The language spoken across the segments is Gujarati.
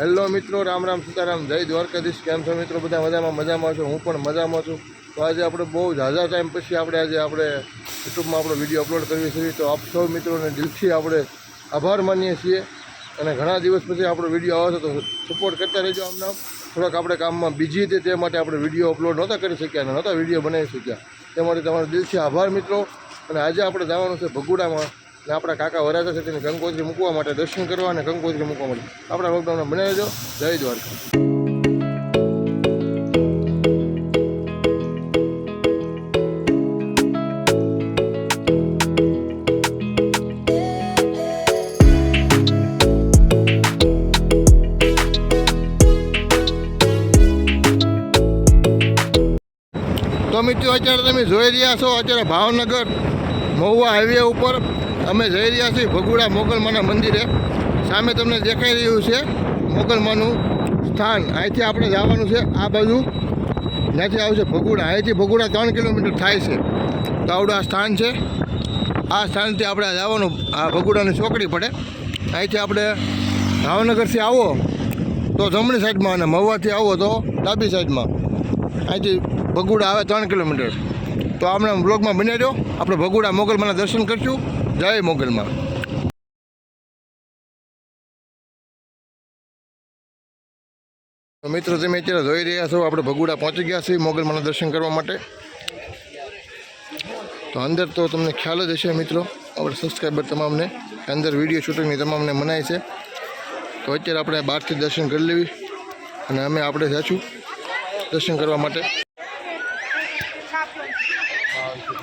હેલો મિત્રો, રામ રામ સીતારામ, જય દ્વારકાધીશ. કેમ છો મિત્રો? બધા મજામાં? મજામાં છો. હું પણ મજામાં છું. તો આજે આપણે બહુ ઝાઝા ટાઈમ પછી આપણે આજે આપણે યુટ્યુબમાં આપણો વીડિયો અપલોડ કરીએ છીએ. તો આપ સૌ મિત્રોને દિલથી આપણે આભાર માનીએ છીએ. અને ઘણા દિવસ પછી આપણો વીડિયો આવે છે, તો સપોર્ટ કરતા રહેજો આમના થોડાક આપણે કામમાં બીજી હતી તે માટે આપણે વીડિયો અપલોડ નહોતા કરી શક્યા અને નહોતા વીડિયો બનાવી શક્યા. તે માટે તમારો દિલથી આભાર મિત્રો. અને આજે આપણે જવાનું છે ભગુડામાં. અને આપણા કાકા વરાજા છે તેને કંકોત્રી મૂકવા માટે દર્શન કરવા અને કંકોત્રી મૂકવા માટે. આપણા લોકડાઉન બનાવી દો જય દ્વારકા. તો મિત્રો, અત્યારે તમે જોઈ રહ્યા છો, અત્યારે ભાવનગર, મહુવા હાઈવે ઉપર અમે જઈ રહ્યા છીએ ભગુડા મોગલમાના મંદિરે. સામે તમને દેખાઈ રહ્યું છે મોગલમાનું સ્થાન. અહીંથી આપણે જવાનું છે આ બાજુ. જ્યાંથી આવશે ભગુડા. અહીંથી ભગુડા ત્રણ કિલોમીટર થાય છે. તો આવડું આ સ્થાન છે. આ સ્થાનથી આપણે જવાનું, આ ભગુડાની ચોકડી પડે. અહીંથી આપણે ભાવનગરથી આવો તો જમણી સાઈડમાં અને મહુવાથી આવો તો ડાબી સાઈડમાં. અહીંથી ભગુડા આવે ત્રણ કિલોમીટર. તો આપણે બ્લોગમાં બની રહ્યો. આપણે ભગુડા મોગલમાના દર્શન કરશું. જય મોગલમાં. મિત્રો, તમે અત્યારે જોઈ રહ્યા છો, આપણે ભગુડા પહોંચી ગયા છીએ મોગલમાના દર્શન કરવા માટે. તો અંદર તો તમને ખ્યાલ જ હશે મિત્રો આપણે સબસ્ક્રાઈબર તમામને, અંદર વીડિયો શૂટિંગની તમામને મનાય છે. તો અત્યારે આપણે બહારથી દર્શન કરી લેવી અને અમે આપણે જાશું દર્શન કરવા માટે.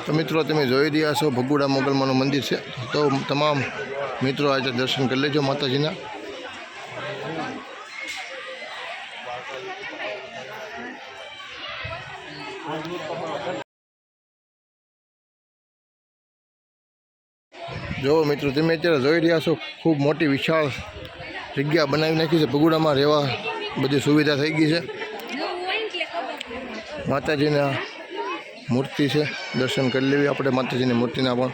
તો મિત્રો, તમે જોઈ રહ્યા છો, ભગુડા મોગલમાનું મંદિર છે. તો તમામ મિત્રો આજે દર્શન કરી લેજો માતાજીના. જો મિત્રો, તમે અત્યારે જોઈ રહ્યા છો, ખૂબ મોટી વિશાળ જગ્યા બનાવી નાખી છે. ભગુડામાં રહેવા બધી સુવિધા થઈ ગઈ છે. માતાજીના મૂર્તિ છે દર્શન કરી લેવી. આપણે માતાજીની મૂર્તિના પણ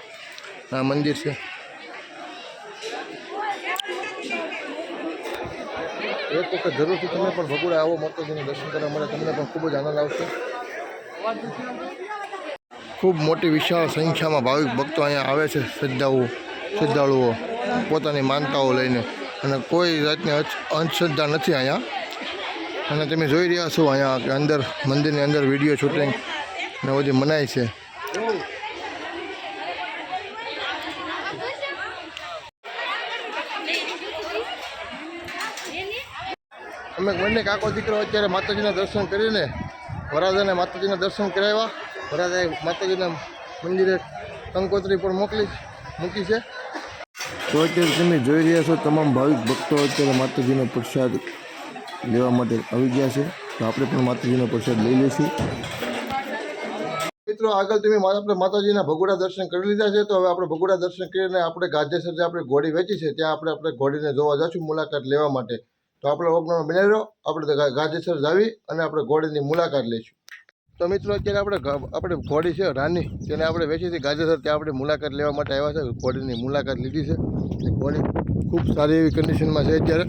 આ મંદિર છે. એક વખત જરૂરથી તમે પણ ભગુડા આવો માતાજીના દર્શન કરવા. માટે તમને પણ ખૂબ જ આનંદ આવશે. ખૂબ મોટી વિશાળ સંખ્યામાં ભાવિક ભક્તો અહીંયા આવે છે શ્રદ્ધાઓ શ્રદ્ધાળુઓ પોતાની માનતાઓ લઈને. અને કોઈ જાતની અંધશ્રદ્ધા નથી અહીંયા. અને તમે જોઈ રહ્યા છો અહીંયા કે અંદર મંદિરની અંદર વીડિયો શૂટિંગ ને બધી મનાય છે. અમે બંને કાકો દીકરો અત્યારે માતાજીના દર્શન કરીને વરાજાને માતાજીના દર્શન કરાવ્યા. વરાજાએ માતાજીના મંદિરે કંકોત્રી પણ મોકલી મૂકી છે. તો અત્યારે તમે જોઈ રહ્યા છો, તમામ ભાવિક ભક્તો અત્યારે માતાજીનો પ્રસાદ લેવા માટે આવી ગયા છે. તો આપણે પણ માતાજીનો પ્રસાદ લઈ લઈશું. મિત્રો, આગળ તમે આપણે માતાજીના ભગોડા દર્શન કરી લીધા છે, તો હવે આપણે ભગોડા દર્શન કરીને આપણે ગાજેસર જે આપણે ઘોડી વેચી છે, ત્યાં આપણે આપણે ઘોડીને જોવા જશું મુલાકાત લેવા માટે. તો આપણે ઓગણો બનાવી રહ્યો આપણે ગાજેસર જાવી અને આપણે ઘોડીની મુલાકાત લઈશું. તો મિત્રો, અત્યારે આપણે આપણે ઘોડી છે, રાની, તેને આપણે વેચી હતી ગાજેસર ત્યાં આપણે મુલાકાત લેવા માટે આવ્યા છે, ઘોડીની મુલાકાત લીધી છે. ઘોડી ખૂબ સારી એવી કન્ડિશનમાં છે અત્યારે.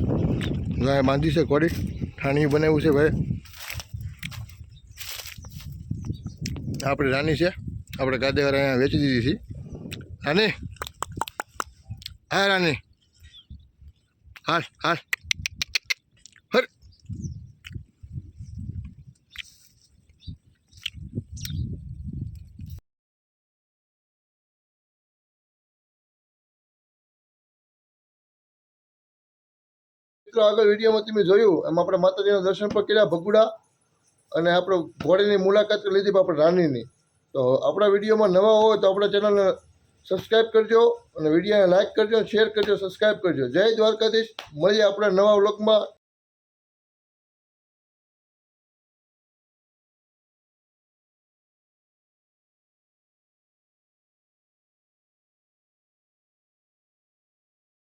ગાય બાંધી છે ઘોડી. ઠાણી બનાવ્યું છે ભાઈ. આપણે રાની છે. આપણે ગાદેવાર અહીંયા વેચી દીધી છે. રાની હા રાની હાલ હાલ. હર. આગળ વિડીયોમાં તમે જોયું, એમ આપણે માતાજીના દર્શન પણ કર્યા ભગુડા. અને આપણે ઘોડીની મુલાકાત લીધી પણ આપણે રાનીની. તો આપણા વિડીયોમાં નવા હોય તો આપણા ચેનલને સબસ્ક્રાઈબ કરજો અને વિડીયોને લાઇક કરજો શેર કરજો સબસ્ક્રાઈબ કરજો. જય દ્વારકાધીશ. મળીએ આપણે નવા વ્લોગમાં.